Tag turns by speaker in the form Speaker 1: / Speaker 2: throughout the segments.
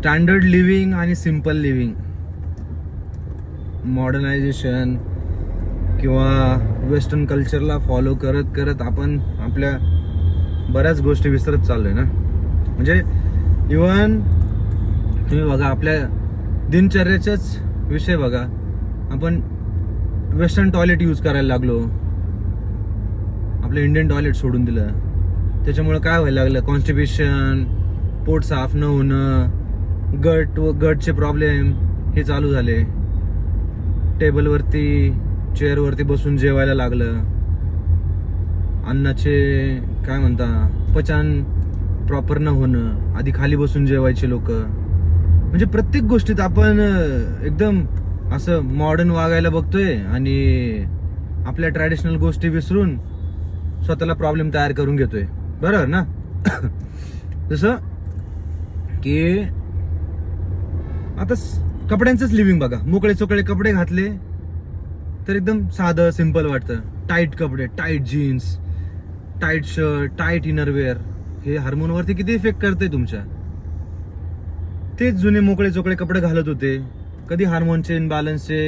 Speaker 1: Standard living आणि simple living. Modernisation किंवा western कल्चरला फॉलो करत करत आपण आपल्या बऱ्याच गोष्टी विसरत चाललोय ना? म्हणजे इवन तुम्ही बघा आपल्या दिनचर्याचाच विषय बघा. आपण वेस्टर्न टॉयलेट यूज करायला लागलो. आपलं इंडियन टॉयलेट सोडून दिलं. त्याच्यामुळे काय व्हायला लागलं? कॉन्स्टिपेशन पोट साफ न होणं गट व गटचे प्रॉब्लेम हे चालू झाले. टेबलवरती चेअरवरती बसून जेवायला लागलं. अन्नाचे काय म्हणता पचन प्रॉपर न होणं आधी खाली बसून जेवायचे लोक. म्हणजे प्रत्येक गोष्टीत आपण एकदम असं मॉडर्न वागायला बघतोय आणि आपल्या ट्रॅडिशनल गोष्टी विसरून स्वतःला प्रॉब्लेम तयार करून घेतोय. बरोबर ना? जसं की आता कपड्यांचंच लिव्हिंग बघा. मोकळे चोकळे कपडे घातले तर एकदम साधं सिंपल वाटतं. टाईट कपडे tight jeans tight shirt tight innerwear हे हार्मोनवरती किती इफेक्ट करते तुमच्या? तेच जुने मोकळे चोकळे कपडे घालत होते. कधी हार्मोनचे इनबॅलन्सचे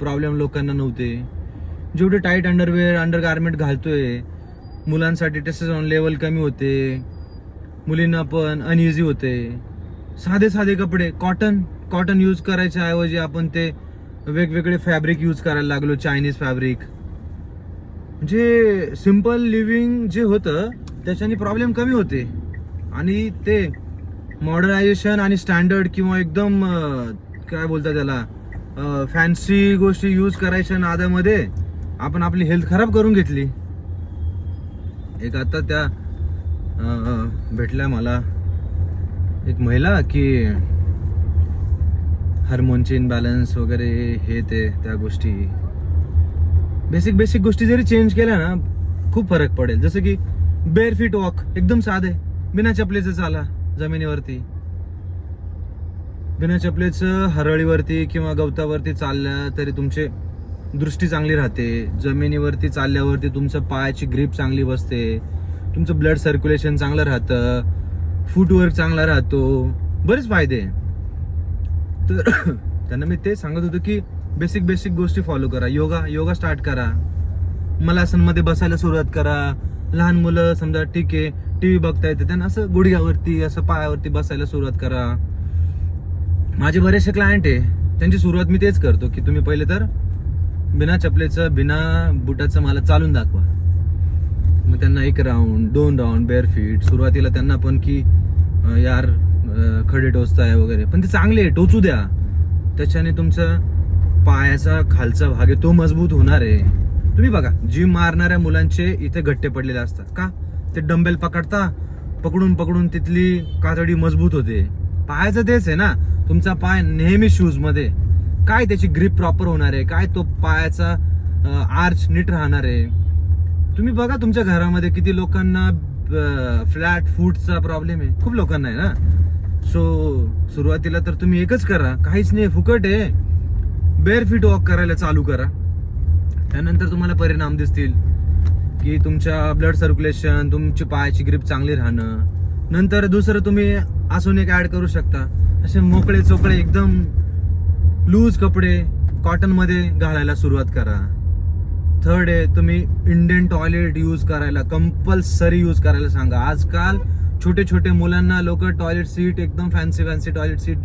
Speaker 1: प्रॉब्लेम लोकांना नव्हते. जेवढे टाईट अंडरवेअर अंडर गार्मेंट घालतोय मुलांसाठी टेस्टोस्टेरॉन लेवल कमी होते. मुलींना पण अनइझी होते. साधे साधे कपडे कॉटन कॉटन यूज करायच्या ऐवजी आपण ते वेगवेगळे फॅब्रिक यूज करायला लागलो चायनीज फॅब्रिक म्हणजे सिंपल लिव्हिंग जे होतं त्याच्याने प्रॉब्लेम कमी होते. आणि ते मॉडर्नायझेशन आणि स्टँडर्ड किंवा एकदम काय बोलतात त्याला फॅन्सी गोष्टी यूज करायच्या नादामध्ये आपण आपली हेल्थ खराब करून घेतली. एक आता त्या भेटल्या मला एक महिला की हार्मोनचे इनबॅलन्स वगैरे हे ते त्या गोष्टी. बेसिक बेसिक गोष्टी जरी चेंज केल्या ना खूप फरक पडेल. जसं की बेअर फीट वॉक एकदम साधे. बिना चपलेचं चाला जमिनीवरती. बिना चपलेचं हरळीवरती किंवा गवतावरती चालल्या तरी तुमचे दृष्टी चांगली राहते. जमिनीवरती चालल्यावरती तुमचं पायाची ग्रीप चांगली बसते. तुमचं ब्लड सर्क्युलेशन चांगलं राहतं. फूटवर्क चांगला राहतो. बरेच फायदे. तर त्यांना मी ते सांगत होतो की बेसिक बेसिक गोष्टी फॉलो करा. योगा योगा स्टार्ट करा. मलासनमध्ये बसायला सुरुवात करा. लहान मुलं समजा ठीक आहे टीव्ही बघता येते त्यांना असं गुडघ्यावरती असं पायावरती बसायला सुरुवात करा. माझे बरेचसे क्लायंट आहे त्यांची सुरुवात मी तेच करतो की तुम्ही पहिले तर बिना चपलेचं बिना बुटाचं मला चालून दाखवा. मग त्यांना एक राऊंड दोन राऊंड बेअर फीट सुरुवातीला त्यांना पण की यार खडे टोचताय वगैरे. पण ते चांगले आहे, टोचू द्या. त्याच्याने तुमचं पायाचा खालचा भाग आहे तो मजबूत होणार आहे. तुम्ही बघा जिम मारणाऱ्या मुलांचे इथे घट्टे पडलेले असतात. का? ते डंबेल पकडता पकडून पकडून तिथली कातडी मजबूत होते. पायाचं तेच आहे ना. तुमचा पाय नेहमी शूजमध्ये. काय त्याची ग्रीप प्रॉपर होणार आहे? काय तो पायाचा आर्च नीट राहणार आहे? तुम्ही बघा तुमच्या घरामध्ये किती लोकांना फ्लॅट फूटचा प्रॉब्लेम आहे. खूप लोकांना आहे ना. सो सुरुवातीला तर तुम्ही एकच करा. काहीच नाही फुकट आहे. बेअर फीट वॉक करायला चालू करा. त्यानंतर तुम्हाला परिणाम दिसतील की तुमच्या ब्लड सर्क्युलेशन तुमची पायाची ग्रीप चांगली राहणं. नंतर दुसरं तुम्ही असून एक ॲड करू शकता. असे मोकळे चोकळे एकदम लूज कपडे कॉटनमध्ये घालायला सुरुवात करा. थर्ड आहे तुम्ही इंडियन टॉयलेट यूज करायला कंपल्सरी यूज करायला सांगा. आजकाल छोटे छोटे मुलांना लोक टॉयलेट सीट एकदम फॅन्सी फॅन्सी टॉयलेट सीट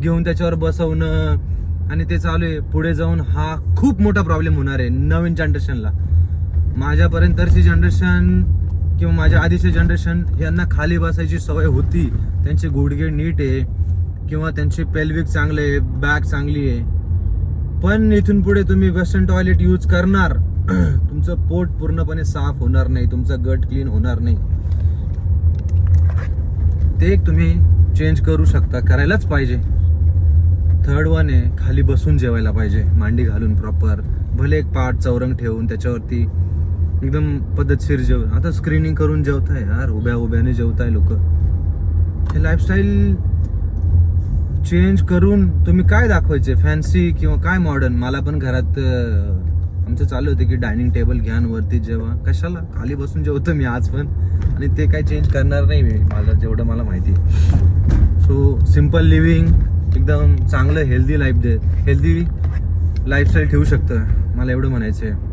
Speaker 1: घेऊन त्याच्यावर बसवणं आणि ते चालू आहे. पुढे जाऊन हा खूप मोठा प्रॉब्लेम होणार आहे नवीन जनरेशनला माझ्यापर्यंतची जनरेशन किंवा माझ्या आधीचे जनरेशन यांना खाली बसायची सवय होती. त्यांचे गुडघे नीट आहे किंवा त्यांचे पेल्विक चांगले आहे बॅग चांगली आहे. पण इथून पुढे तुम्ही वेस्टर्न टॉयलेट यूज करणार. तुमचं पोट पूर्णपणे साफ होणार नाही तुमचा गट क्लीन होणार नाही. ते एक तुम्ही चेंज करू शकता करायलाच पाहिजे. थर्ड वन आहे खाली बसून जेवायला पाहिजे मांडी घालून प्रॉपर भले एक पाठ चौरंग ठेवून त्याच्यावरती एकदम पद्धतशीर जेवण. आता स्क्रीनिंग करून जेवताय यार उभ्या उभ्याने जेवताय लोक. हे लाईफस्टाईल चेंज करून तुम्ही काय दाखवायचे? फॅन्सी किंवा काय मॉडर्न मला पण घरात आमचं चालू होतं की डायनिंग टेबल घ्या वरती जेव्हा कशाला? खाली बसून जेवतो मी आज पण. आणि ते काय चेंज करणार नाही मी. मला जेवढं मला माहिती सो सिंपल लिव्हिंग एकदम चांगलं हेल्दी लाईफ दे. हेल्दी लाईफस्टाईल ठेवू शकतं. मला एवढं म्हणायचं आहे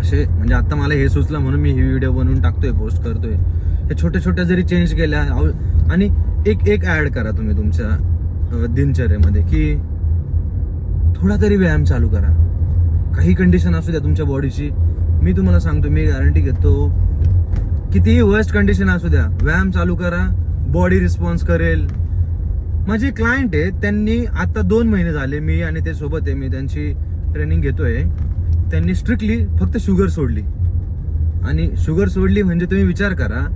Speaker 1: असे म्हणजे आता मला हे सुचलं म्हणून मी ही व्हिडिओ बनवून टाकतोय पोस्ट करतोय. हे छोट्या छोट्या जरी चेंज केल्या आणि एक एक ॲड करा तुम्ही तुमच्या दिनचर्येमध्ये की थोडा तरी व्यायाम चालू करा. काही कंडिशन असू द्या तुमच्या बॉडीची मी तुम्हाला सांगतो मी गॅरंटी घेतो. कितीही वर्स्ट कंडिशन असू द्या व्यायाम चालू करा बॉडी रिस्पॉन्स करेल. माझे क्लायंट आहे त्यांनी आता दोन महिने झाले मी आणि ते सोबत आहे मी त्यांची ट्रेनिंग घेतोय. त्यांनी स्ट्रिक्टली फक्त शुगर सोडली. आणि शुगर सोडली म्हणजे तुम्ही विचार करा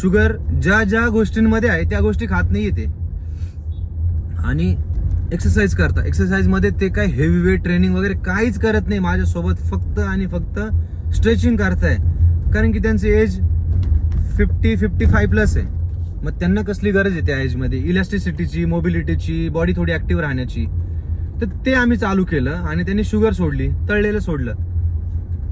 Speaker 1: शुगर ज्या ज्या गोष्टींमध्ये आहे त्या गोष्टी खात नाही येते आणि एक्सरसाइज करता. एक्सरसाइजमध्ये ते काय हेवी वेट ट्रेनिंग वगैरे काहीच करत नाही. माझ्यासोबत फक्त आणि फक्त स्ट्रेचिंग करताय. कारण की त्यांचं age fifty fifty five plus आहे. मग त्यांना कसली गरज आहे त्या एजमध्ये इलॅस्टिसिटीची मोबिलिटीची बॉडी थोडी ऍक्टिव्ह राहण्याची. तर ते आम्ही चालू केलं आणि त्यांनी शुगर सोडली तळलेलं सोडलं.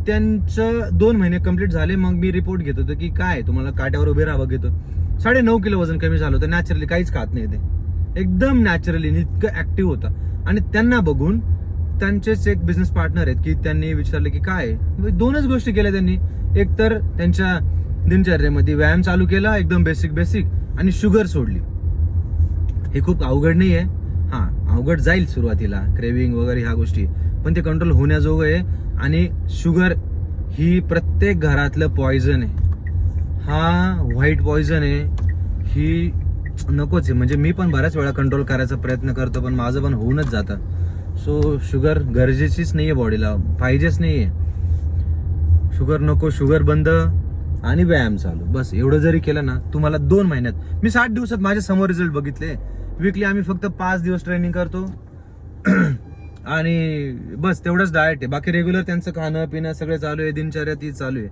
Speaker 1: त्यांचं दोन महिने कंप्लीट झाले. मग मी रिपोर्ट घेत होतो की काय? तुम्हाला काट्यावर उभे राहावं घेतो. साडे नऊ किलो वजन कमी झालं होतं. नॅचरली काहीच खात नाही ते. एकदम नॅचरली इतकं ऍक्टिव्ह होतं. आणि त्यांना बघून त्यांचेच एक बिझनेस पार्टनर आहेत की त्यांनी विचारलं की काय? म्हणजे दोनच गोष्टी केल्या त्यांनी. एक तर त्यांच्या दिनचर्येमध्ये व्यायाम चालू केला एकदम बेसिक बेसिक आणि शुगर सोडली. हे खूप अवघड नाही आहे हां अवघड जाईल सुरुवातीला क्रेविंग वगैरे ह्या गोष्टी. पण ते कंट्रोल होण्याजोगं आहे आणि शुगर ही प्रत्येक घरातलं पॉइझन आहे. हा व्हाईट पॉइझन आहे. ही नकोच आहे. म्हणजे मी पण बऱ्याच वेळा कंट्रोल करायचा प्रयत्न करतो पण माझं पण होऊनच जातं. सो शुगर गरजेचीच नाही आहे बॉडीला पाहिजेच नाही आहे शुगर नको शुगर बंद आणि व्यायाम चालू. बस एवढं जरी केलं ना तुम्हाला दोन महिन्यात मी सात दिवसात माझ्यासमोर रिझल्ट बघितले. विकली आम्ही फक्त पाच दिवस ट्रेनिंग करतो. आणि बस तेवढंच डायट आहे. बाकी रेग्युलर त्यांचं खाणं पिणं सगळं चालू आहे. दिनचर्या ती चालू आहे.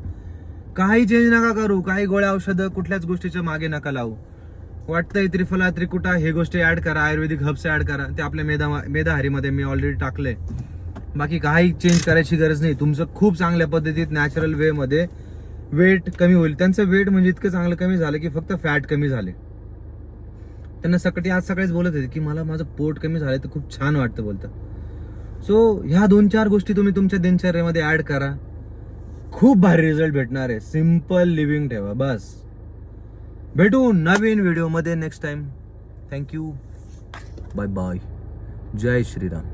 Speaker 1: काही चेंज नका करू. काही गोळ्या औषधं कुठल्याच गोष्टीच्या मागे नका लावू. वाटतंय त्रिफला त्रिकुटा हे गोष्टी ऍड करा आयुर्वेदिक हब्स ऍड करा. ते आपल्या मेधा मेधाहारीमध्ये मी ऑलरेडी टाकले बाकी काही चेंज करायची गरज नाही. तुमचं खूप चांगल्या पद्धतीत नॅचरल वे मध्ये वेट कमी होईल. त्यांचं वेट म्हणजे इतकं चांगलं कमी झालं की फक्त फॅट कमी झाले. त्यांना सकाळी आज सकाळीच बोलत होते की मला माझं पोट कमी झालं तर खूप छान वाटतं बोलतं. सो ह्या दोन चार गोष्टी तुम्ही तुमच्या दिनचर्येमध्ये ऍड करा. खूप भारी रिझल्ट भेटणार आहे. सिंपल लिव्हिंग ठेवा बस. भेटू नवीन व्हिडिओमध्ये next time thank you bye bye Jai Shriram.